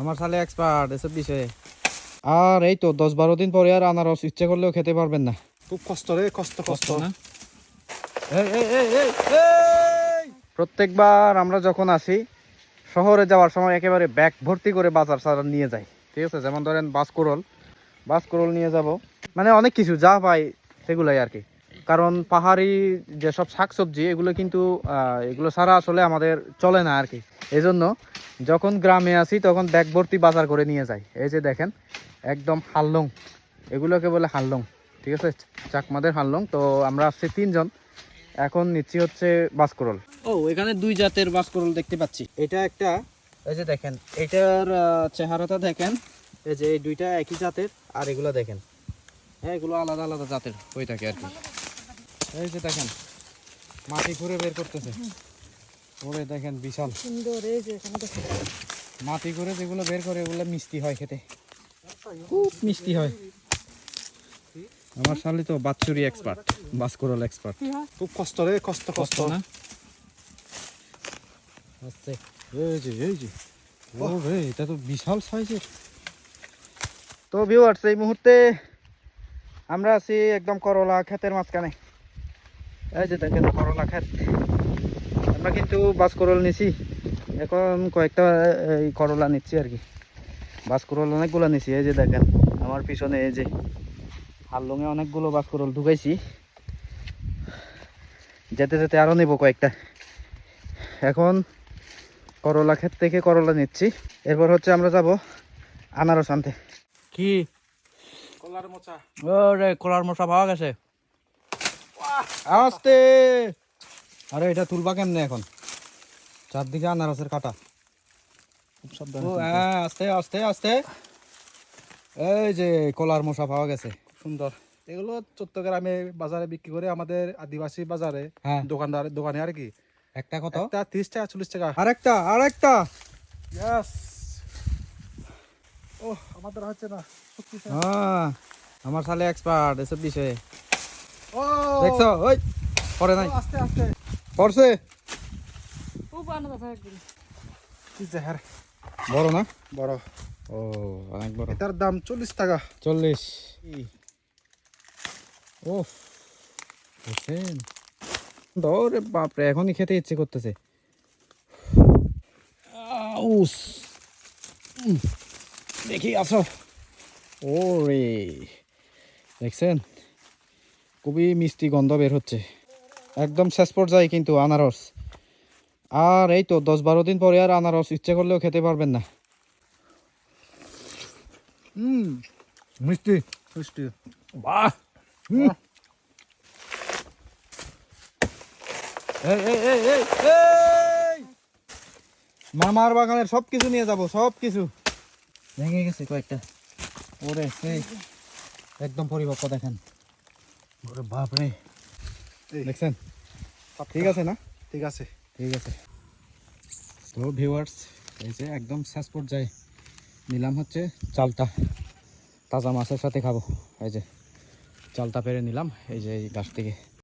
আমার সালে এক্সপার্ট এসব বিষয়ে। আর এই তো দশ বারো দিন পরে আর আনারস ইচ্ছে করলেও খেতে পারবেন না। খুব কষ্ট রে কষ্ট কষ্ট। না! প্রত্যেকবার আমরা যখন আসি শহরে যাওয়ার সময় একেবারে ব্যাগ ভর্তি করে বাজার সাজার নিয়ে যাই। ঠিক আছে যেমন ধরেন বাসকরল বাসকরল নিয়ে যাব। মানে অনেক কিছু যা পাই সেগুলাই আর কি। কারণ পাহাড়ি যেসব শাকসবজি এগুলো কিন্তু এগুলো ছাড়া আসলে আমাদের চলে না আর কি। এই জন্য যখন গ্রামে আসি তখন ব্যাগ ভর্তি বাজার করে নিয়ে যাই। এই যে দেখেন একদম হাল্লং এগুলোকে বলে হাল্লং ঠিক আছে? চাকমাদের হাল্লং তো আমরা আসছি তিনজন। এখন নিচ্ছি হচ্ছে বাসকরল ও এখানে দুই জাতের বাসকরল দেখতে পাচ্ছি। এটা একটা এই যে দেখেন এটার চেহারাটা দেখেন। এই যে এই দুইটা একই জাতের আর এগুলো দেখেন। হ্যাঁ এগুলো আলাদা আলাদা জাতের হয়ে থাকে আর কি। এই যে দেখেন মাটি ঘুরে বের করতেছে। ওরে দেখেন বিশাল। সুন্দর এই যে এখানে মাটি করে যেগুলো বের করে ওগুলো মিষ্টি হয় খেতে। খুব মিষ্টি হয়। আমার শালি তো বাচ্চুরি এক্সপার্ট বাসকরল এক্সপার্ট খুব কষ্ট রে কষ্ট কষ্ট। না? আচ্ছা এই যে এই যে। ও রে এটা তো বিশাল সাইজের। তো ভিউয়ার্স এই মুহূর্তে আমরা আছি একদম করলা ক্ষেতের মাঝখানে। এই যে দেখেন করলা ক্ষেত। আমরা কিন্তু বাস করল নিছি। এখন কয়েকটা এই করলা নিচ্ছি আর কি। বাস করল অনেকগুলো নিছি এই যে দেখেন আমার পিছনে এই যে হাল্লুঙে অনেকগুলো বাস করল ঢুকাইছি। যেতে যেতে আরও নেব কয়েকটা। এখন করলা ক্ষেত থেকে করলা নিচ্ছি। এরপর হচ্ছে আমরা যাব আনারস আনতে। কি? কলার মোচা। ওরে কলার মশা পাওয়া গেছে। আস্তে আরে এটা তুলবা কেমনে এখন? চারদিকে আনারসের কাটা। খুব সাবধানে হ্যাঁ আস্তে আস্তে আস্তে। এই যে কলার মশা পাওয়া গেছে। সুন্দর। এগুলো চট্টগ্রামে বাজারে বিক্রি করে আমাদের আদিবাসী বাজারে হ্যাঁ। দোকানদার দোকানে আর কি। একটা কত? একটা তিরিশ টাকা চল্লিশ টাকা। আরেকটা আরেকটা। ইয়াস ও আমাদের হচ্ছে না। হ্যাঁ আমার সালে এক্সপার্ট এসব বিষয়ে। ও! দেখছ? ওই পরে নাই। আস্তে আস্তে। পড়ছে? ও বড় না? বড়। ও অনেক বড়। এটার দাম চল্লিশ টাকা। চল্লিশ। ওফ দেখছেন দৌড়ে বাপরে এখনই খেতে ইচ্ছে করতেছে। উম, দেখি আসো। ওরে দেখছেন? খুবই মিষ্টি গন্ধ বের হচ্ছে। একদম শেষ পর্যায়ে কিন্তু আনারস। আর এই তো দশ বারো দিন পরে আর আনারস ইচ্ছে করলেও খেতে পারবেন না। হুম। মিষ্টি। মিষ্টি। বাহ। হুম। এই এই এই এই এই। মামার বাগানের সব কিছু নিয়ে যাব সব কিছু ভেঙে গেছে কয়েকটা। ওরে সেই। একদম পরিপক্ক দেখেন। ওরে বাপ রে এই। দেখছেন? ঠিক আছে না? ঠিক আছে। ঠিক আছে। তো ভিউয়ার্স এই যে একদম শেষ পর্যায়ে নিলাম হচ্ছে চালটা। তাজা মাছের সাথে খাব। এই যে চালটা পেরে নিলাম এই যে এই গাছ থেকে।